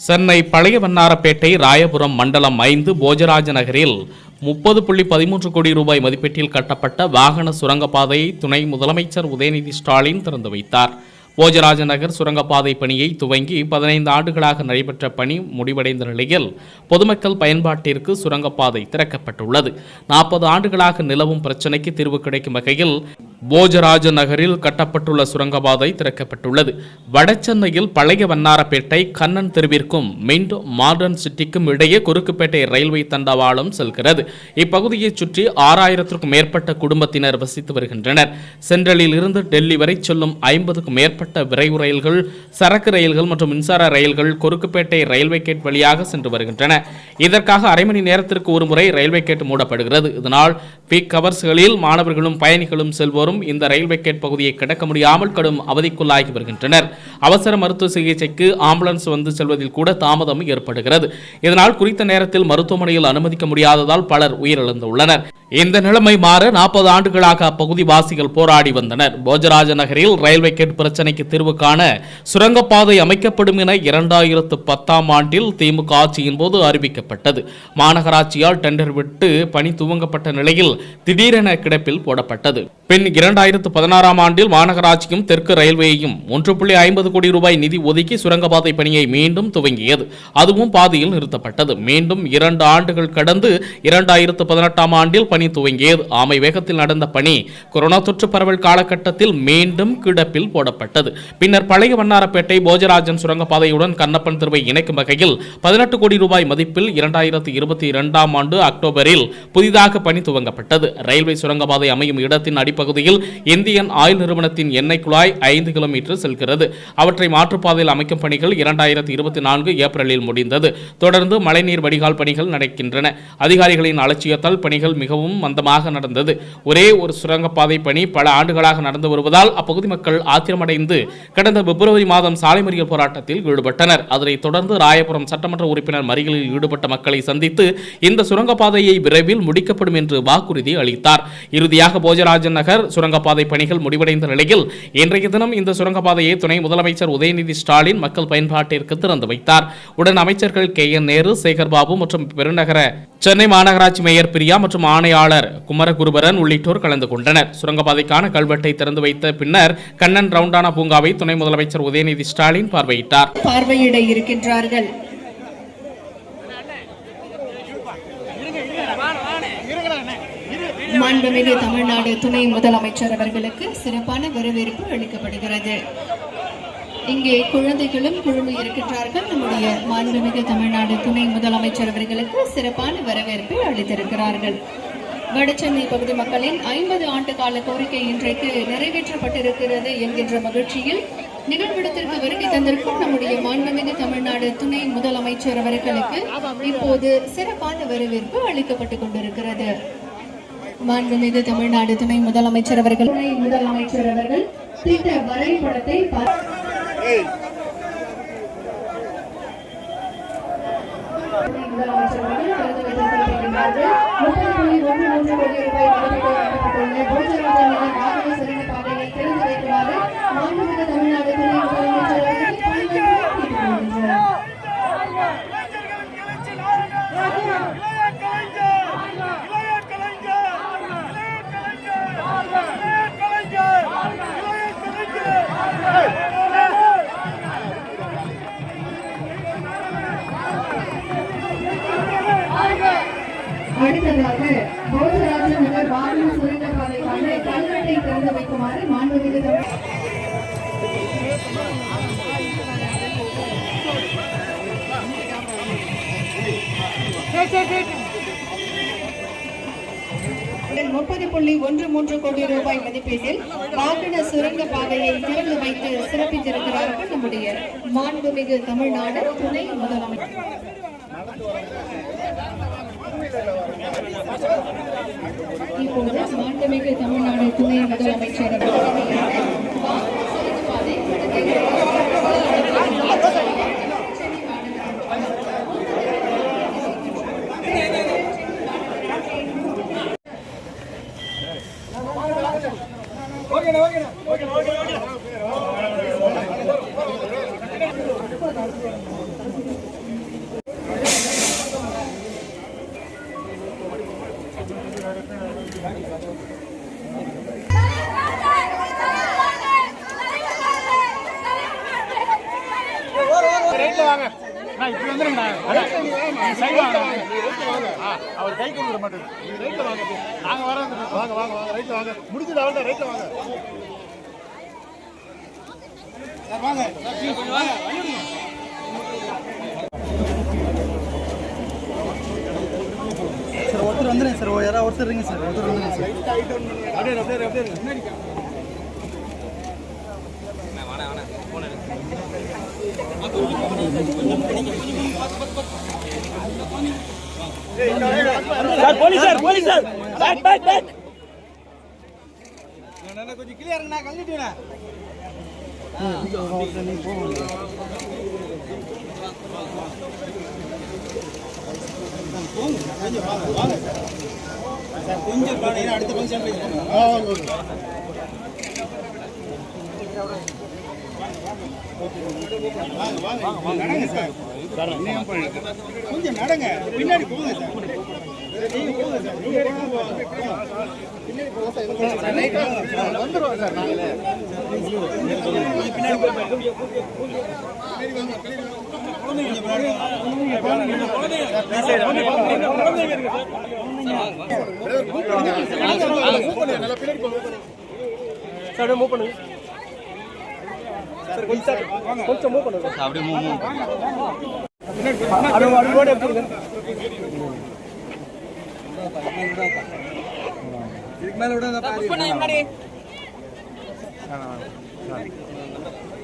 சென்னை பழைய வண்ணாரப்பேட்டை ராயபுரம் மண்டலம் ஐந்து போஜராஜ நகரில் முப்பது புள்ளி பதிமூன்று கோடி ரூபாய் மதிப்பீட்டில் கட்டப்பட்ட வாகன சுரங்கப்பாதையை துணை முதலமைச்சர் உதயநிதி ஸ்டாலின் திறந்து வைத்தார். போஜராஜ நகர் சுரங்கப்பாதை பணியை துவங்கி பதினைந்து ஆண்டுகளாக நடைபெற்ற பணி முடிவடைந்த நிலையில் பொதுமக்கள் பயன்பாட்டிற்கு சுரங்கப்பாதை திறக்கப்பட்டுள்ளது. நாற்பது ஆண்டுகளாக நிலவும் பிரச்சினைக்கு தீர்வு கிடைக்கும் வகையில் போஜராஜ நகரில் கட்டப்பட்டுள்ள சுரங்கப்பாதை திறக்கப்பட்டுள்ளது. வடசென்னையில் பழைய வண்ணாரப்பேட்டை கண்ணன் தெருவிற்கும் மீண்டும் மாடர்ன் சிட்டிக்கும் இடையே குறுக்குப்பேட்டை ரயில்வே தண்டவாளம் செல்கிறது. இப்பகுதியைச் சுற்றி ஆறாயிரத்திற்கும் மேற்பட்ட குடும்பத்தினர் வசித்து வருகின்றனர். சென்ட்ரலில் இருந்து டெல்லி வரை செல்லும் ஐம்பதுக்கும் மேற்பட்ட விரைவு ரயில்கள் சரக்கு ரயில்கள் மற்றும் மின்சார ரயில்கள் குறுக்குப்பேட்டை ரயில்வே கேட் வழியாக சென்று வருகின்றன. இதற்காக அரை மணி நேரத்திற்கு ஒருமுறை ரயில்வே கேட் மூடப்படுகிறது. இதனால் பீக் கவர்ஸ்களில் மாணவர்களும் பயணிகளும் செல்வோரும் இந்த ரயில்வே கேட் பகுதியை கடக்க முடியாமல் கடும் அவதிக்குள்ளாகி வருகின்றனர். அவசர மருத்துவ சிகிச்சைக்கு ஆம்புலன்ஸ் வந்து செல்வதில் கூட தாமதம் ஏற்படுகிறது. இதனால் குறித்த நேரத்தில் மருத்துவமனையில் அனுமதிக்க முடியாததால் பலர் உயிரிழந்துள்ளனர். இந்த நிலைமை மாற நாற்பது ஆண்டுகளாக அப்பகுதி வாசிகள் போராடி வந்தனர். போஜராஜ நகரில் ரயில்வே கேட் பிரச்சினைக்கு தீர்வு காண சுரங்கப்பாதை அமைக்கப்படும் என இரண்டாயிரத்து பத்தாம் ஆண்டில் திமுக ஆட்சியின் போது அறிவிக்கப்பட்டது. மாநகராட்சியால் டெண்டர் விட்டு பணி துவங்கப்பட்ட நிலையில் திடீரென கிடப்பில் போடப்பட்டது. பின் இரண்டாயிரத்து பதினாறாம் ஆண்டில் மாநகராட்சியும் தெற்கு ரயில்வேயையும் ஒன்று புள்ளி ஐம்பது கோடி ரூபாய் நிதி ஒதுக்கி சுரங்கப்பாதை பணியை மீண்டும் துவங்கியது. அதுவும் பாதியில் நிறுத்தப்பட்டது. மீண்டும் இரண்டு ஆண்டுகள் கடந்து இரண்டாயிரத்து பதினெட்டாம் ஆண்டில் பணி துவங்கியது. ஆமை வேகத்தில் நடந்த பணி கொரோனா தொற்று பரவல் காலகட்டத்தில் மீண்டும் கிடப்பில் போடப்பட்டது. பின்னர் பழைய வண்ணாரப்பேட்டை போஜராஜன் சுரங்கப்பாதையுடன் கண்ணப்பன் திருவை இணைக்கும் வகையில் பதினெட்டு கோடி ரூபாய் மதிப்பில் இரண்டாயிரத்து இருபத்தி இரண்டாம் ஆண்டு அக்டோபரில் புதிதாக பணி துவங்கப்பட்டது. ரயில்வே சுரங்கப்பாதை அமையும் இடத்தின் அடிப்பகுதியில் இந்தியன் ஆயில் நிறுவனத்தின் எண்ணெய் குழாய் ஐந்து கிலோமீட்டர் செல்கிறது. அவற்றை மாற்றுப்பாதையில் அமைக்கும் பணிகள் இரண்டாயிரத்தி இருபத்தி நான்கு ஏப்ரலில் முடிந்தது. தொடர்ந்து மழைநீர் வடிகால் பணிகள் நடக்கின்றன. அதிகாரிகளின் அலட்சியத்தால் பணிகள் மிகவும் மந்தமாக நடந்தது. ஒரே ஒரு சுரங்கப்பாதை பணி பல ஆண்டுகளாக நடந்து வருவதால் அப்பகுதி மக்கள் ஆத்திரமடைந்து கடந்த பிப்ரவரி மாதம் சாலை மறியல் போராட்டத்தில் ஈடுபட்டனர். அதனைத் தொடர்ந்து ராயபுரம் சட்டமன்ற உறுப்பினர் மறியலில் ஈடுபட்ட மக்களை சந்தித்து இந்த சுரங்கப்பாதையை விரைவில் முடிக்கப்படும் என்று வாக்குறுதி அளித்தார். இறுதியாக போஜராஜன் நகர் சுரங்கப்பாதை பணிகள் முடிவடைந்த நிலையில் இன்றைய தினம் இந்த சுரங்கப்பாதையை துணை முதலமைச்சர் உதயநிதி ஸ்டாலின் மக்கள் பயன்பாட்டிற்கு திறந்து வைத்தார். உடன் அமைச்சர்கள் கே. என். நேரு சேகர்பாபு மற்றும் பெருநகர சென்னை மாநகராட்சி மேயர் பிரியா மற்றும் ஆணையாளர் குமரகுருபரன் உள்ளிட்டோர் கலந்து கொண்டனர். சுரங்கப்பாதைக்கான கல்வெட்டை திறந்து வைத்த பின்னர் கண்ணன் ரவுண்டானா பூங்காவை துணை முதலமைச்சர் உதயநிதி ஸ்டாலின் பார்வையிட்டார். பார்வையிட இருக்கின்றார்கள். மாண்புமிகு தமிழ்நாடு துணை முதலமைச்சர் அவர்களுக்கு சிறப்பான வரவேற்பு அளிக்கப்படுகிறது. இங்கே குழந்தைகளும் குழுமி இருக்கின்றார்கள். நம்முடைய மாண்புமிகு தமிழ்நாடு துணை முதலமைச்சர் அவர்களுக்கு சிறப்பான வரவேற்பை அளித்திருக்கிறார்கள். வடசென்னை பகுதி மக்களின் ஐம்பது ஆண்டு கால கோரிக்கை இன்றைக்கு நிறைவேற்றப்பட்டிருக்கிறது என்கின்ற மகிழ்ச்சியில் நிகழ்விடத்திற்கு வருகை தந்திருக்கும் நம்முடைய மாண்புமிகு தமிழ்நாடு துணை முதலமைச்சர் அவர்களுக்கு இப்போது சிறப்பான வரவேற்பு அளிக்கப்பட்டுக் கொண்டிருக்கிறது. மாண்புமிகு தமிழ்நாடு துணை முதலமைச்சர் அவர்கள் துணை முதலமைச்சர் அவர்கள் திட்ட வரைபடத்தை முதலமைச்சர் அவர்கள் திறந்து வைத்திருக்கின்றார்கள். முப்பது புள்ளி ஒன்று மூன்று கோடி ரூபாய் மதிப்பீடு திறந்து வைக்குமாறு மாண்புமிகு முப்பது புள்ளி ஒன்று மூன்று கோடி ரூபாய் மதிப்பீட்டில் வாகன சுரங்க பாதையை திறந்து வைத்து சிறப்பித்திருக்கிறார்கள் நம்முடைய மாண்புமிகு தமிழ்நாடு துணை முதலமைச்சர். இப்போது மாண்புமிகு தமிழ்நாடு துணை முதலமைச்சர் அவர்கள். வாகன ஓகே வாங்க. நான் இப்படி வந்துருங்க சைடு வாங்க. ஆ, அவர் கை கொடுக்க மாட்டேன் நீங்க ரைட்ல வாங்க அப்படியே. நாங்க வாங்க வாங்க வாங்க. ரைட்ல வாங்க. முடிஞ்சது அவள்தான் ரைட்ல வாங்க. வாங்க. வாங்க. சார் ஒருத்தர் வந்துடுங்க சார் யாராவது ஒருத்தர் இருங்க சார் ஒருத்தர் வந்துடுங்க சார் அப்படியே அப்படியே அப்படியே sir police sir police sir back back back கொஞ்சம் கிளியருங்கண்ணா கழிட்டுண்ணா நீ போங்க கொஞ்சம் அடுத்த ஃபங்க்ஷன் நடங்க கொஞ்சம் நடங்க பின்னாடி போங்க சார் சார் பின்னாடி வந்துருவோம் சார் நாங்களே பின்னாடி போங்க. பின்னாடி வாங்க, சார் மூவ் பண்ணுங்க சார் கொஞ்சம் கொஞ்சம் மூவ் பண்ணுங்க அப்படியே மூவ் மூவ் அப்படியே அப்படியே எடுத்துருங்க இதுக்கு மேல விட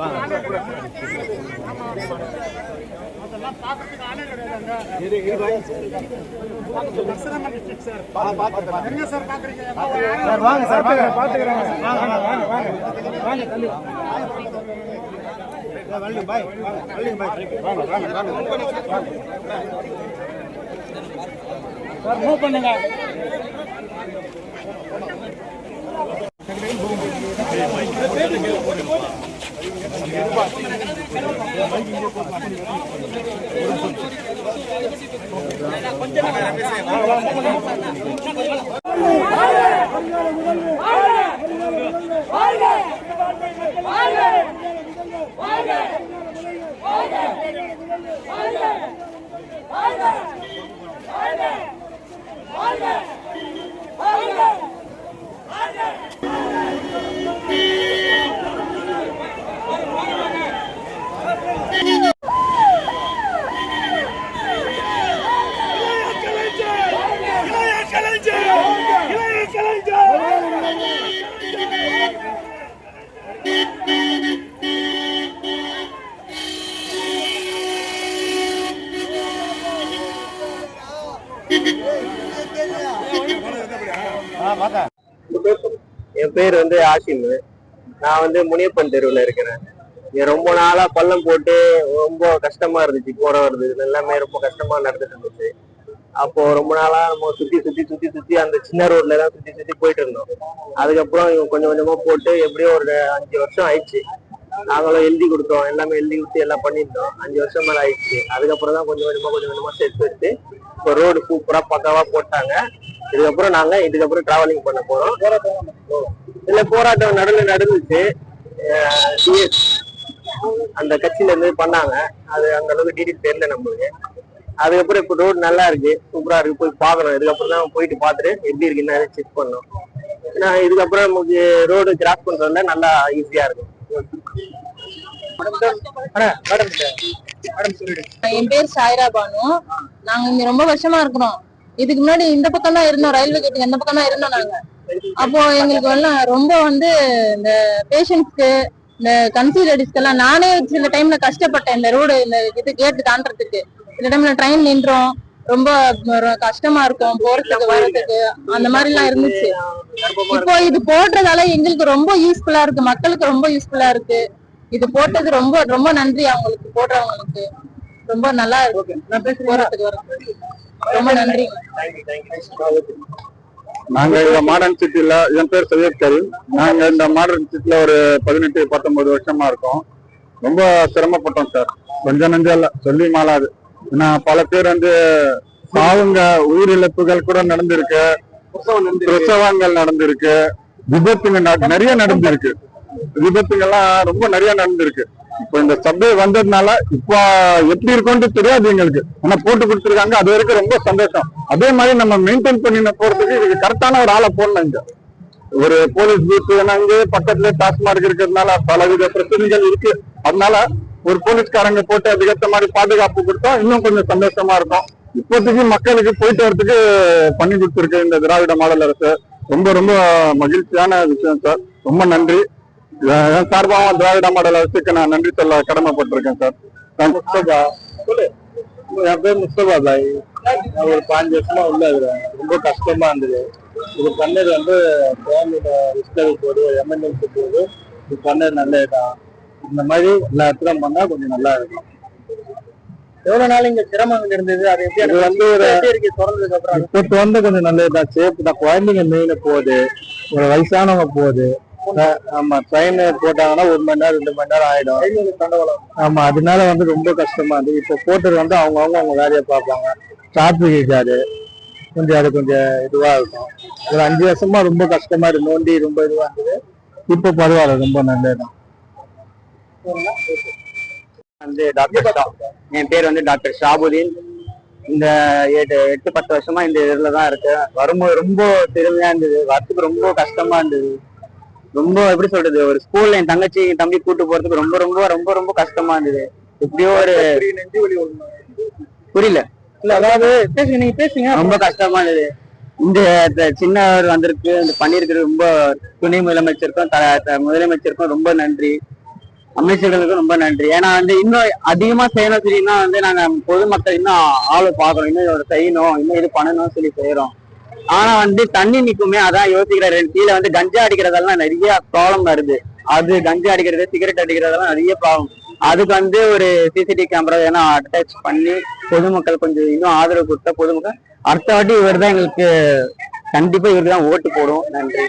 வாங்க சார். வாங்க சார் பாத்துக்கிறேன் வாங்க. வாங்க வாங்க. வாங்க தள்ளி. வள்ளி பாய். வள்ளி பாய். வாங்க வாங்க வாங்க. சார் மூவ் பண்ணுங்க. வாழ்க வாழ்க வாழ்க என் பேர் வந்து ஆசிம் நான் வந்து முனியப்பன் தெருவில் இருக்கிறேன் இங்க ரொம்ப நாளா பள்ளம் போட்டு ரொம்ப கஷ்டமா இருந்துச்சு போற வருது. எல்லாமே ரொம்ப கஷ்டமா நடந்துட்டு இருந்துச்சு. அப்போ ரொம்ப நாளா நம்ம சுத்தி சுத்தி சுத்தி சுத்தி அந்த சின்ன ரோட்ல தான் சுத்தி சுத்தி போயிட்டு இருந்தோம். அதுக்கப்புறம் இவங்க கொஞ்சம் கொஞ்சமா போட்டு எப்படியும் ஒரு அஞ்சு வருஷம் ஆயிடுச்சு. நாங்களும் எழுதி கொடுத்தோம். எல்லாமே எழுதி கொடுத்து எல்லாம் பண்ணியிருந்தோம். அஞ்சு வருஷம் மேல ஆயிடுச்சு. அதுக்கப்புறம் தான் கொஞ்சம் கொஞ்சமா கொஞ்சம் கொஞ்சமா சேர்த்து எடுத்து இப்போ ரோடு சூப்பரா பக்காவா போட்டாங்க. இதுக்கப்புறம் நாங்க இதுக்கப்புறம் டிராவலிங் பண்ண போறோம். இல்ல போராட்டம் நடுவில் நடந்துச்சு. அஹ் அந்த கட்சியில இருந்து பண்ணாங்க. அது அந்த அளவுக்கு டீட்டெயில் தெரியல நம்மளுக்கு. அதுக்கப்புறம் இப்போ ரோடு நல்லா இருக்கு. சூப்பரா இருக்கு. போய் பாக்குறோம் இதுக்கப்புறம் தான் போயிட்டு பாத்துட்டு எப்படி இருக்குன்னு செக் பண்ணோம். ஏன்னா இதுக்கப்புறம் நமக்கு ரோடு கிராஸ் பண்றதுல நல்லா ஈஸியா இருக்கும். என் பேர் சாய்ரா பானு நாங்க இங்க ரொம்ப வருஷமா இருக்கிறோம். இதுக்கு முன்னாடி இந்த பக்கம் தான் இருந்தோம் ரயில்வே கேட்டுக்கு இந்த பக்கம் தான் இருந்தோம் நாங்க. அப்போ எங்களுக்கு எல்லாம் ரொம்ப வந்து இந்த பேஷண்ட்ஸ்க்கு இந்த கன்சீவ் லேடிஸ்க்கெல்லாம் நானே சில டைம்ல கஷ்டப்பட்டேன். இந்த ரோடு இந்த இது கேட்டு தாண்டறதுக்கு. சில டைம்ல ட்ரெயின் நின்றோம். ரொம்ப கஷ்டமா இருக்கும் போறதுக்கு வர்றதுக்கு. அந்த மாதிரி எல்லாம் இருந்துச்சு. இப்போ இது போடுறதால எங்களுக்கு ரொம்ப யூஸ்ஃபுல்லா இருக்கு. மக்களுக்கு ரொம்ப யூஸ்ஃபுல்லா இருக்கு. இது போட்டது ரொம்ப ரொம்ப நன்றி அவங்களுக்கு போடுறவங்களுக்கு. ரொம்ப நல்லா இருக்கு. போறதுக்கு வர்றதுக்கு ரொம்ப நன்றி. நாங்க இந்த மாடர்ன் சிட்டில என் பேர் சையத் கரீம் நாங்க இந்த மாடர்ன் சிட்டில ஒரு பதினெட்டு பத்தொன்பது வருஷமா இருக்கோம். ரொம்ப சிரமப்பட்டோம் சார் கொஞ்சம் நஞ்சம் இல்ல சொல்லி மாளாது. ஏன்னா பல பேர் வந்து சாவுங்க உயிரிழப்புகள் கூட நடந்திருக்கு. பிரசவங்கள் நடந்திருக்கு. விபத்துங்க நிறைய நடந்திருக்கு. விபத்துகள்லாம் ரொம்ப நிறைய நடந்திருக்கு. இப்போ இந்த சபை வந்ததுனால இப்போ எப்படி இருக்கும்னு தெரியாது எங்களுக்கு. ஆனா போட்டு கொடுத்துருக்காங்க. அது வரைக்கும் ரொம்ப சந்தோஷம். அதே மாதிரி நம்ம மெயின்டைன் பண்ணின போறதுக்கு இதுக்கு கரெக்டான ஒரு ஆளை போடணும் இங்க. ஒரு போலீஸ் பூத் அங்கே பக்கத்துல டாஸ்மார்க் இருக்கிறதுனால பலவித பிரச்சனைகள் இருக்கு. அதனால ஒரு போலீஸ்காரங்க போட்டு அதுக்கேற்ற மாதிரி பாதுகாப்பு கொடுத்தா இன்னும் கொஞ்சம் சந்தோஷமா இருக்கும். இப்போதைக்கு மக்களுக்கு போயிட்டு வரதுக்கு பண்ணி கொடுத்துருக்கு இந்த திராவிட மாடல் அரசு. ரொம்ப ரொம்ப மகிழ்ச்சியான விஷயம் சார். ரொம்ப நன்றி. என் என் சார்பாக திராவிட மாடல் அரசுக்கு நான் நன்றி சொல்ல கடமைப்பட்டிருக்கேன் சார். நான் முஸ்தபா. சொல்லு. என் பேர் முஸ்தபா பாய் நான் ஒரு பாஞ்சு வருஷமா உள்ள இருக்கிறேன். ரொம்ப கஷ்டமா இருந்தது. இது பண்ணது வந்து ஃபேமிலியில ஹிஸ்டரி போது எமர்ஜென்சி போது இது பண்ணது நல்ல இடம் இந்த மாதிரி எல்லா இடத்துலும் பண்ணா கொஞ்சம் நல்லா இருக்கும். எவ்வளவு நாள் இங்க சிரமங்கள் இருந்தது? அது எப்படி வந்து ஒரு திறந்ததுக்கு அப்புறம். இப்போ வந்து கொஞ்சம் நல்லதுதான் சேஃப் தான். குழந்தைங்க மெயின போகுது. ஒரு வயசானவங்க போகுது. ஆமா ட்ரெயின் போட்டாங்கன்னா ஒரு மணி நேரம் ரெண்டு மணி நேரம் ஆயிடும். ஆமா அதனால வந்து ரொம்ப கஷ்டமா இருந்தது இப்போ போட்டது வந்து அவங்க அவங்க அவங்க வேலையை பார்ப்பாங்க. டிராபிக் இருக்காது. கொஞ்சம் அது கொஞ்சம் இதுவா இருக்கும். ஒரு அஞ்சு வருஷமா ரொம்ப கஷ்டமா இருக்கு. நோண்டி ரொம்ப இதுவா இருந்தது. இப்போ பரவாயில்ல ரொம்ப நல்லதுதான் வந்து டாக்டர் என் பேர் வந்து டாக்டர் ஷாபுதீன். இந்த எட்டு எட்டு பத்து வருஷமா இந்த இதுல தான் இருக்கு வரும்போது ரொம்ப பெருமையா இருந்தது. வரத்துக்கு ரொம்ப கஷ்டமா இருந்தது. ரொம்ப எப்படி சொல்றது ஒரு ஸ்கூல்ல என் தங்கச்சி என் தம்பி கூட்டு போறதுக்கு ரொம்ப ரொம்ப ரொம்ப ரொம்ப கஷ்டமா இருந்தது. எப்படியோ ஒரு நெஞ்சு வலி புரியல. இல்ல அதாவது பேசுங்க நீங்க பேசுங்க. ரொம்ப கஷ்டமா இருந்தது. இந்த சின்னவர் வந்திருக்கு இந்த பண்ணியிருக்கிறது ரொம்ப துணை முதலமைச்சருக்கும் முதலமைச்சருக்கும் ரொம்ப நன்றி. அமைச்சர்களுக்கும் ரொம்ப நன்றி. ஏன்னா வந்து இன்னும் அதிகமா செய்யணும் சொல்லினா வந்து நாங்க பொதுமக்கள் இன்னும் ஆளு பாக்குறோம் இன்னும் செய்யணும் இன்னும் இது பண்ணணும்னு சொல்லி செய்யறோம் ஆனா வந்து தண்ணி நிக்குமே அதான் யோசிக்கிறாரு. கீழே வந்து கஞ்சா அடிக்கிறதெல்லாம் நிறைய ப்ராப்ளம் வருது. அது கஞ்சா அடிக்கிறது சிகரெட் அடிக்கிறதெல்லாம் நிறைய ப்ராப்ளம் அதுக்கு வந்து ஒரு சிசிடிவி கேமரா ஏன்னா அட்டாச் பண்ணி பொதுமக்கள் கொஞ்சம் இன்னும் ஆதரவு கொடுத்தா பொதுமக்கள் அடுத்த வாட்டி இவர் தான் எங்களுக்கு கண்டிப்பா இவருக்கு தான் ஓட்டு போடும் நன்றி.